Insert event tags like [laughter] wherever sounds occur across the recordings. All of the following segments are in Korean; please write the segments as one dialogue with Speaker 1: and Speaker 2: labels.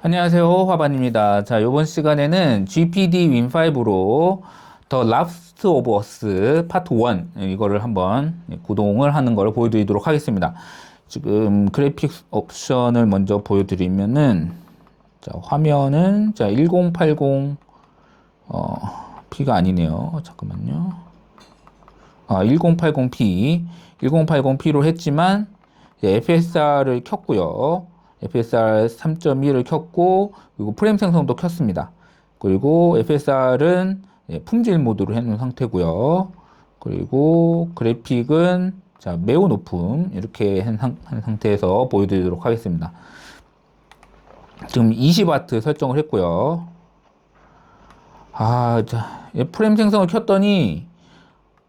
Speaker 1: 안녕하세요. 화반입니다. 자, 이번 시간에는 GPD 윈5로 더 라스트 오브 어스 파트 1 이거를 한번 구동을 하는 걸 보여드리도록 하겠습니다. 지금 그래픽 옵션을 먼저 보여드리면은 자, 화면은 자, 1080 어, P가 아니네요. 잠깐만요. 아, 1080p 1080p로 했지만 FSR을 켰고요. FSR 3.1을 켰고 그리고 프레임 생성도 켰습니다. 그리고 FSR은 예, 품질 모드로 해놓은 상태고요. 그리고 그래픽은 자 매우 높음 이렇게 한, 상, 한 상태에서 보여드리도록 하겠습니다. 지금 20W 설정을 했고요. 아, 자, 예, 프레임 생성을 켰더니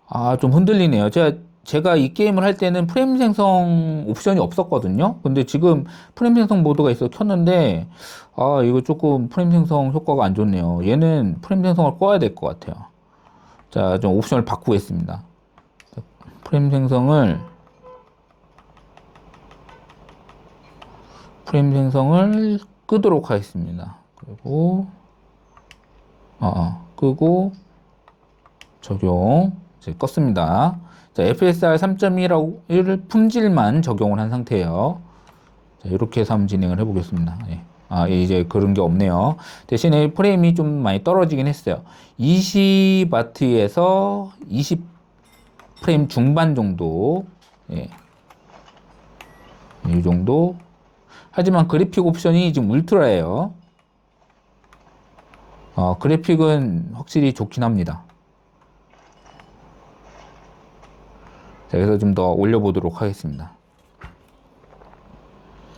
Speaker 1: 아, 좀 흔들리네요. 제가 제가 이 게임을 할 때는 프레임 생성 옵션이 없었거든요. 근데 지금 프레임 생성 모드가 있어 켰는데, 아, 이거 조금 프레임 생성 효과가 안 좋네요. 얘는 프레임 생성을 꺼야 될 것 같아요. 자, 좀 옵션을 바꾸겠습니다. 프레임 생성을, 프레임 생성을 끄도록 하겠습니다. 그리고, 어, 어 끄고, 적용, 이제 껐습니다. 자, FSR 3.1을 품질만 적용을 한 상태예요. 자, 이렇게 해서 한번 진행을 해보겠습니다. 예. 아, 이제 그런 게 없네요. 대신에 프레임이 좀 많이 떨어지긴 했어요. 20와트에서 20 프레임 중반 정도. 예. 이 정도. 하지만 그래픽 옵션이 지금 울트라예요. 어, 그래픽은 확실히 좋긴 합니다. 자, 그래서 좀 더 올려보도록 하겠습니다.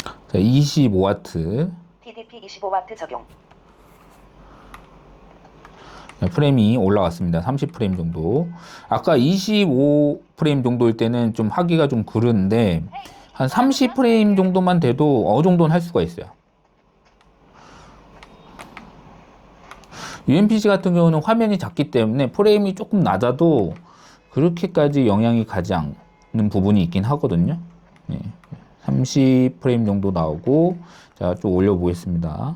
Speaker 1: 자, 25W.
Speaker 2: TDP 25W 적용.
Speaker 1: 네, 프레임이 올라갔습니다. 30프레임 정도. 아까 25프레임 정도일 때는 좀 하기가 좀 그런데 한 30프레임 정도만 돼도 어느 정도는 할 수가 있어요. UMPC 같은 경우는 화면이 작기 때문에 프레임이 조금 낮아도 그렇게까지 영향이 가지 않는 부분이 있긴 하거든요. 예. 30프레임 정도 나오고, 자, 좀 올려 보겠습니다.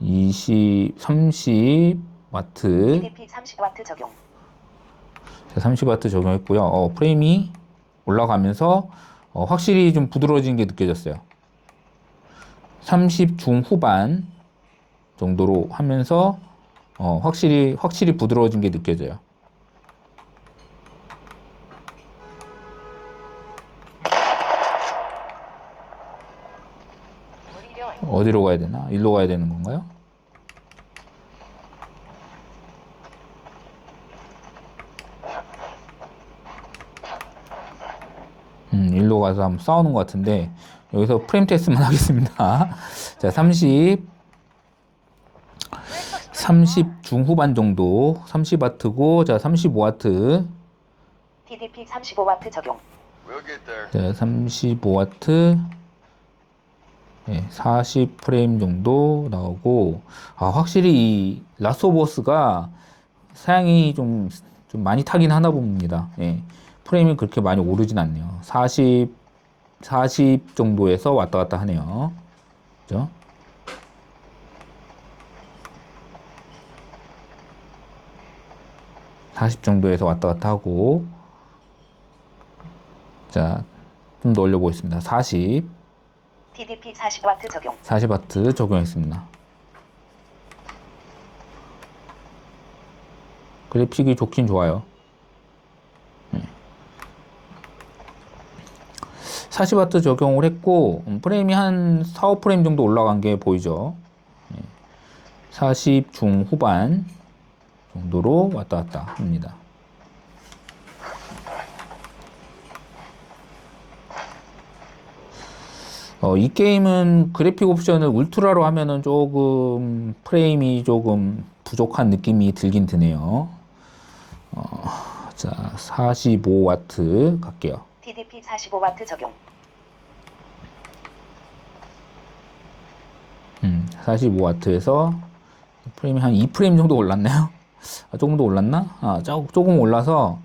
Speaker 1: 20, 30 와트.
Speaker 2: TDP 30W 적용.
Speaker 1: 자, 30 와트 적용했고요. 어, 프레임이 올라가면서 어, 확실히 좀 부드러워진 게 느껴졌어요. 30 중후반 정도로 하면서 어, 확실히 확실히 부드러워진 게 느껴져요. 어디로 가야 되나? 일로 가야 되는 건가요? 음, 일로 가서 한번 싸우는 것 같은데 여기서 프레임 테스트만 [laughs] 하겠습니다. 자, 30 30 중후반 정도 30와트고 자, 35와트
Speaker 2: TDP 35W 적용.
Speaker 3: We'll get there.
Speaker 1: 자, 35와트 네, 40프레임 정도 나오고 아, 확실히 이 라소버스가 사양이 좀, 좀 많이 타긴 하나 봅니다. 예. 프레임이 그렇게 많이 오르진 않네요. 40, 40 정도에서 왔다 갔다 하네요. 그죠? (40) 정도에서 왔다 갔다 하고 자 좀 더 올려보겠습니다 (40)
Speaker 2: TDP 40W 적용.
Speaker 1: 40와트 적용했습니다. 그래픽이 좋긴 좋아요. 40와트 적용을 했고 음, 프레임이 한 4, 5프레임 정도 올라간 게 보이죠. 40 중후반 정도로 왔다 갔다 합니다. 어, 이 게임은 그래픽 옵션을 울트라로 하면은 조금 프레임이 조금 부족한 느낌이 들긴 드네요. 어, 자, 45와트 갈게요.
Speaker 2: TDP 45W 적용.
Speaker 1: 음, 45와트에서 프레임이 한 2프레임 정도 올랐나요? 아, 조금 더 올랐나? 아, 조, 조금 올라서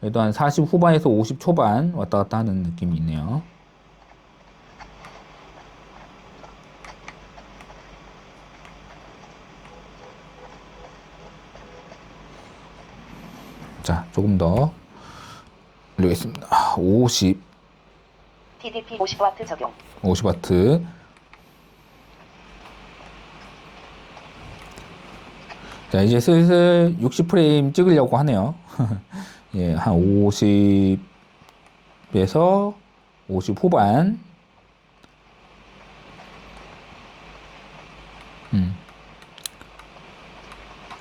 Speaker 1: 그래도 한 40 후반에서 50 초반 왔다 갔다 하는 느낌이 있네요. 자, 조금 더 올리겠습니다. 50,
Speaker 2: TDP 50W 적용.
Speaker 1: 50와트. 자, 이제 슬슬 60프레임 찍으려고 하네요. [laughs] 예, 한 50에서 50 후반. 음.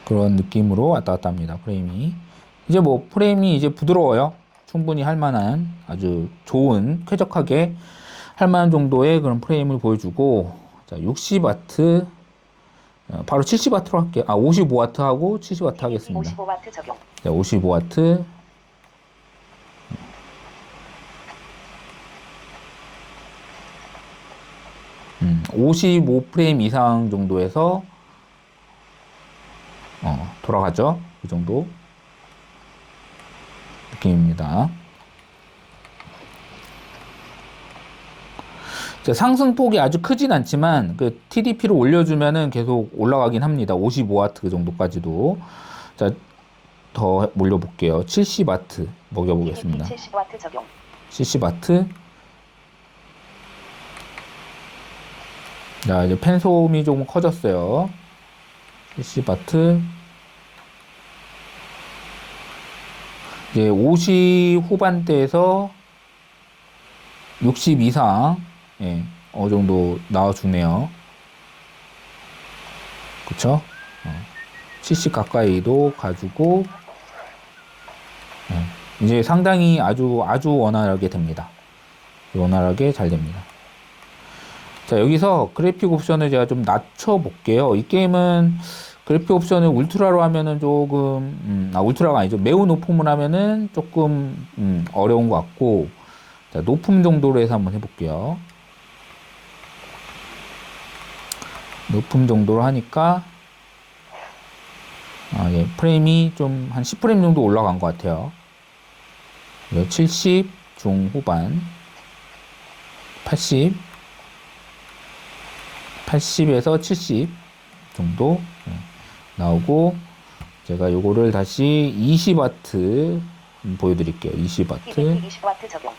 Speaker 1: 그런 느낌으로 왔다 갔다 합니다, 프레임이. 이제 뭐, 프레임이 이제 부드러워요. 충분히 할 만한 아주 좋은, 쾌적하게 할 만한 정도의 그런 프레임을 보여주고, 자, 60와트, 어, 바로 70와트로 할게요. 아, 55와트 하고 70와트 하겠습니다.
Speaker 2: 55W 적용.
Speaker 1: 자, 55와트. 음, 55프레임 이상 정도에서 어, 돌아가죠. 이 정도 느낌입니다. 자, 상승폭이 아주 크진 않지만 그 TDP를 올려주면은 계속 올라가긴 합니다. 55와트 정도까지도. 자, 더 몰려볼게요. 70와트 먹여보겠습니다.
Speaker 2: TDP 70W 적용.
Speaker 1: 70와트. 자, 이제 펜솜이 조금 커졌어요. 70와트. 이제 50 후반대에서 60 이상, 예, 어느 정도 나와주네요. 그쵸? 어, 70 가까이도 가지고, 예, 이제 상당히 아주, 아주 원활하게 됩니다. 원활하게 잘 됩니다. 자, 여기서 그래픽 옵션을 제가 좀 낮춰 볼게요. 이 게임은 그래픽 옵션을 울트라로 하면은 조금, 음, 아, 울트라가 아니죠. 매우 높음을 하면은 조금, 음, 어려운 것 같고, 자, 높음 정도로 해서 한번 해볼게요. 높음 정도로 하니까, 아, 예, 프레임이 좀 한 10프레임 정도 올라간 것 같아요. 70 중후반, 80, 80에서 70 정도 예, 나오고 제가 요거를 다시 20와트 보여드릴게요. 20와트,
Speaker 2: TDP 20W 적용.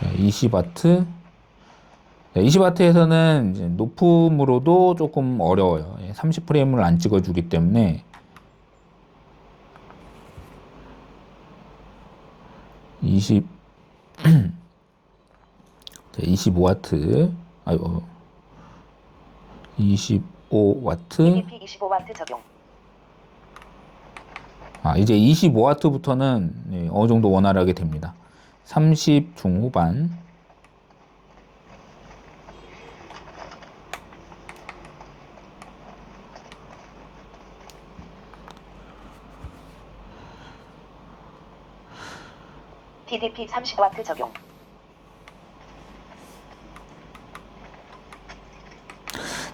Speaker 1: 20와트. 20와트에서는 이제 높음으로도 조금 어려워요. 30프레임을 안 찍어주기 때문에 20 25와트 [clears throat] 아이고 25와트
Speaker 2: TDP 25W 적용.
Speaker 1: 아 이제 25와트부터는 어느 정도 원활하게 됩니다 30 중후반
Speaker 2: TDP 30W 적용.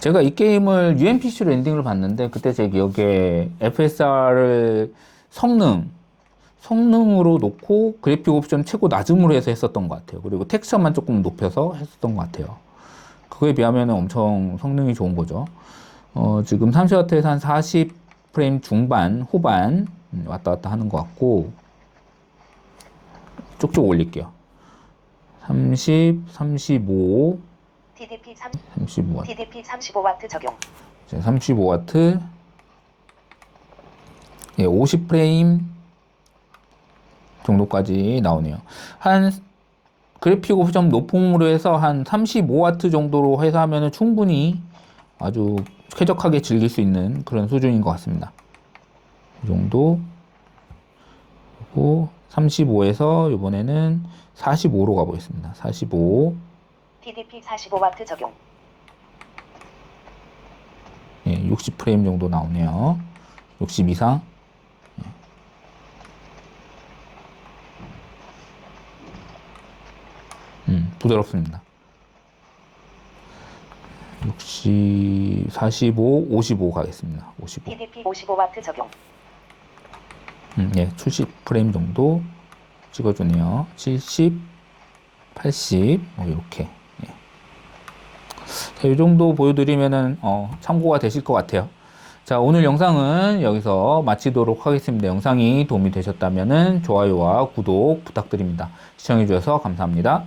Speaker 1: 제가 이 게임을 UMPC로 엔딩을 봤는데 그때 제 기억에 FSR을 성능 성능으로 놓고 그래픽 옵션 최고 낮음으로 해서 했었던 것 같아요. 그리고 텍스처만 조금 높여서 했었던 것 같아요. 그거에 비하면 엄청 성능이 좋은 거죠. 어, 지금 30W에서 한 40프레임 중반, 후반 음, 왔다 갔다 하는 것 같고 쭉쭉 올릴게요. 30, 35,
Speaker 2: TDP 3
Speaker 1: 35.
Speaker 2: TDP 35W 적용.
Speaker 1: 35와트 예, 50프레임 정도까지 나오네요. 한 그래픽 옵션 높음으로 해서 한 35와트 정도로 해서 하면 충분히 아주 쾌적하게 즐길 수 있는 그런 수준인 것 같습니다. 이 정도 그리고 35에서 이번에는 45로 가보겠습니다. 45
Speaker 2: TDP 45W 적용.
Speaker 1: 예, 60프레임 정도 나오네요. 60 이상. 예. 음, 부드럽습니다. 60, 45, 55 가겠습니다. 55.
Speaker 2: TDP 55W 적용.
Speaker 1: 음, 예, 70프레임 정도 찍어주네요. 70, 80, 뭐, 이렇게. 이 정도 보여드리면은, 어, 참고가 되실 것 같아요. 자, 오늘 영상은 여기서 마치도록 하겠습니다. 영상이 도움이 되셨다면 좋아요와 구독 부탁드립니다. 시청해주셔서 감사합니다.